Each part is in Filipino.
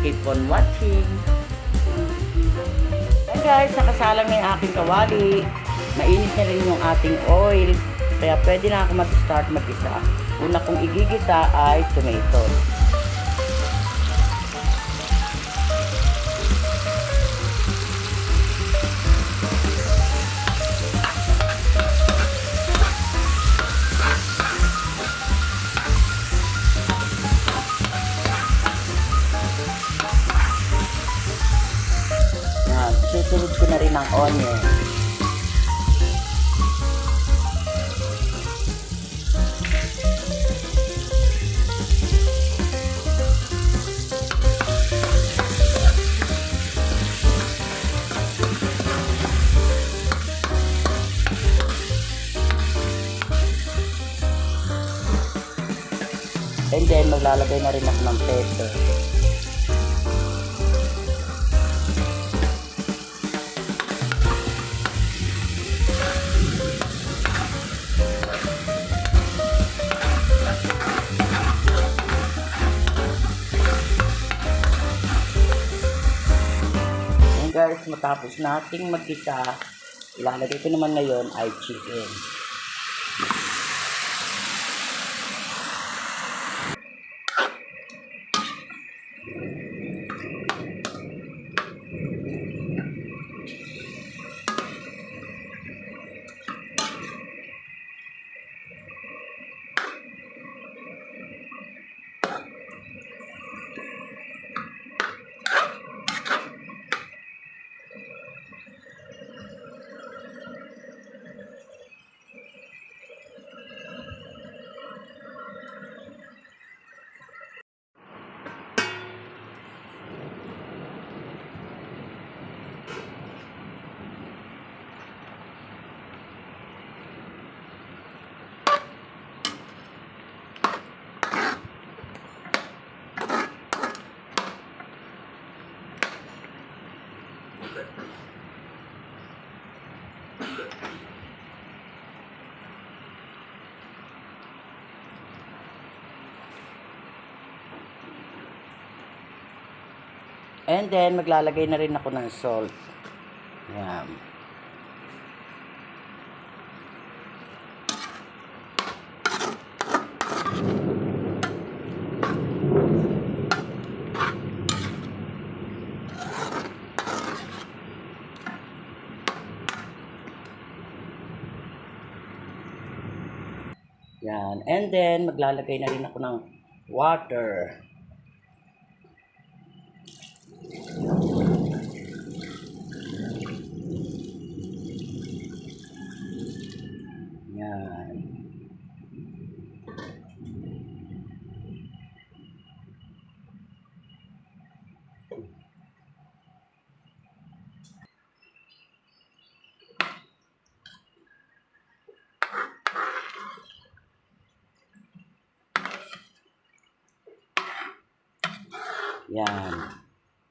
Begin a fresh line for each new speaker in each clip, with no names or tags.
keep on watching. Hey guys, nakasalang na yung aking kawali. Mainit na rin yung ating oil. Kaya pwede na ako mag-start mag-isa. Una kong igigisa ay tomato. Susunod ko na rin ang onion. And then, maglalagay na rin ako ng pepper. Matapos nating magkita, ilalagay ko naman ngayon ay chicken. And then, maglalagay na rin ako ng salt. Ayan. Yan. And then, maglalagay na rin ako ng water. Yan. Yan.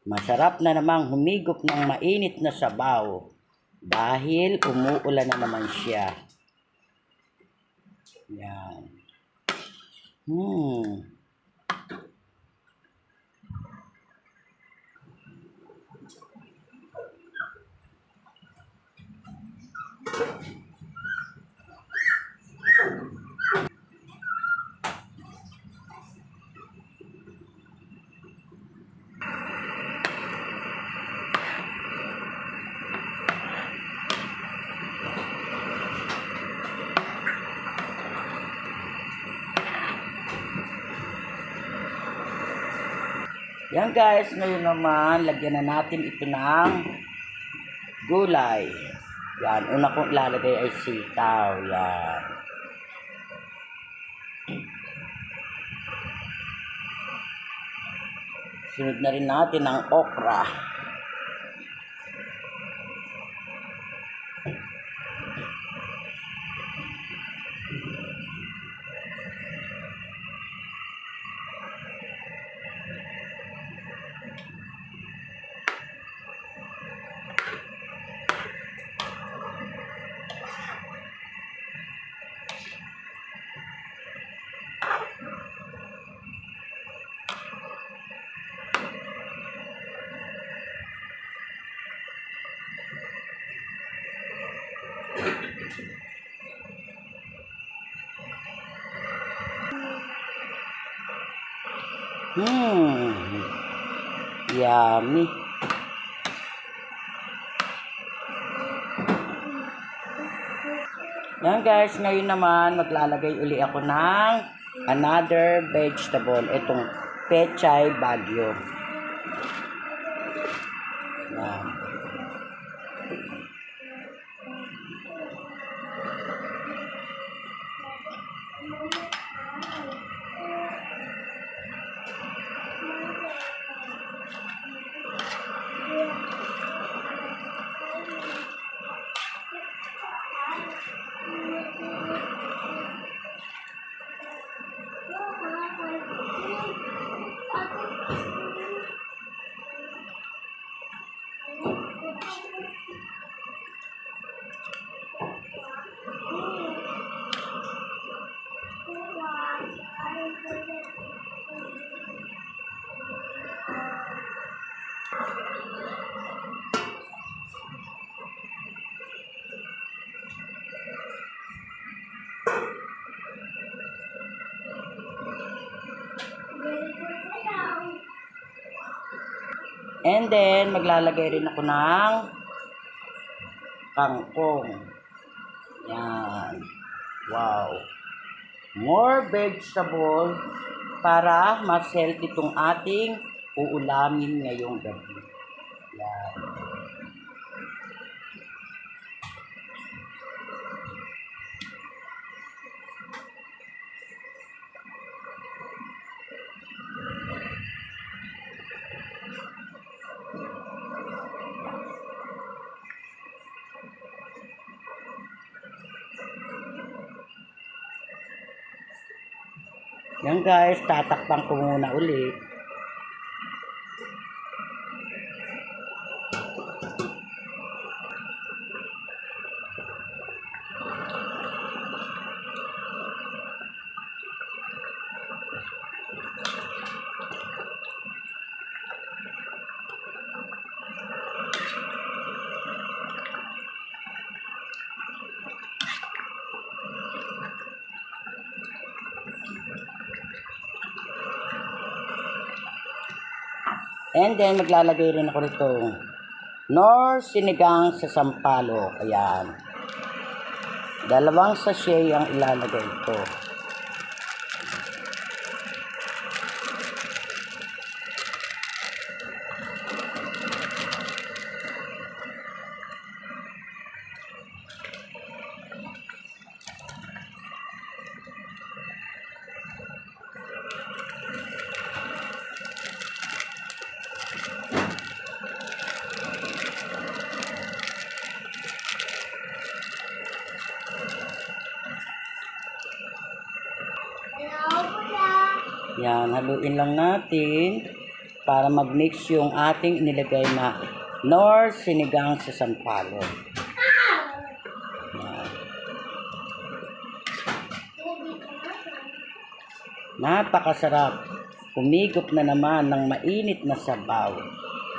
Masarap na namang humigop ng mainit na sabaw dahil umuulan na naman siya. Yan. Hmm. Yan guys, ngayon naman, lagyan na natin ito ng gulay. Yan, una kong ilalagay ay sitaw. Yan. Sunod na rin natin ang okra. Hmm. Yummy. Yan guys, ngayon naman maglalagay uli ako ng another vegetable. Itong pechay bagyo. Yan. And then, maglalagay rin ako ng kangkong. Yan. Wow. More vegetable para mas healthy itong ating uulamin ngayong gabi. Yan guys, tatakpan ko muna ulit. And then, maglalagay rin ako nito nor sinigang sa sampalo. Ayan. Dalawang sachet ang ilalagay ko. Yan, haluin lang natin para mag-mix yung ating inilagay na nor sinigang sa sampalo. Yan. Napakasarap. Humigop na naman ng mainit na sabaw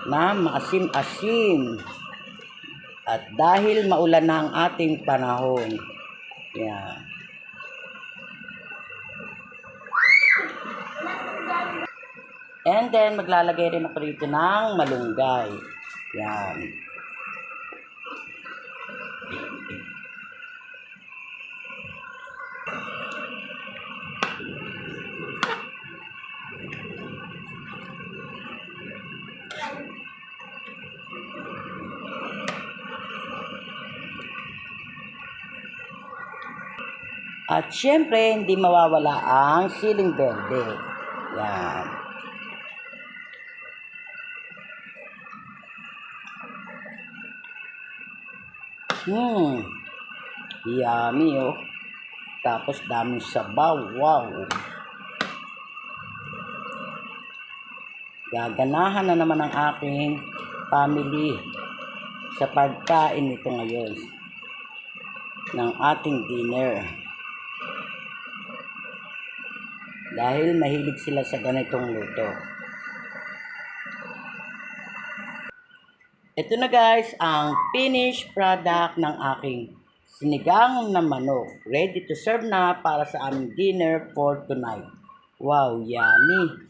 na maasim-asim. At dahil maulan na ang ating panahon, yan. And then, maglalagay rin ako rito ng malunggay. Yan. At syempre, hindi mawawala ang siling verde. Yan. Hmm. Yummy, oh. Tapos daming sabaw. Wow. Gaganahan na naman ang aking family sa pagkain nito ngayon ng ating dinner. Dahil mahilig sila sa ganitong luto. Ito na guys, ang finished product ng aking sinigang na manok. Ready to serve na para sa aming dinner for tonight. Wow, yummy!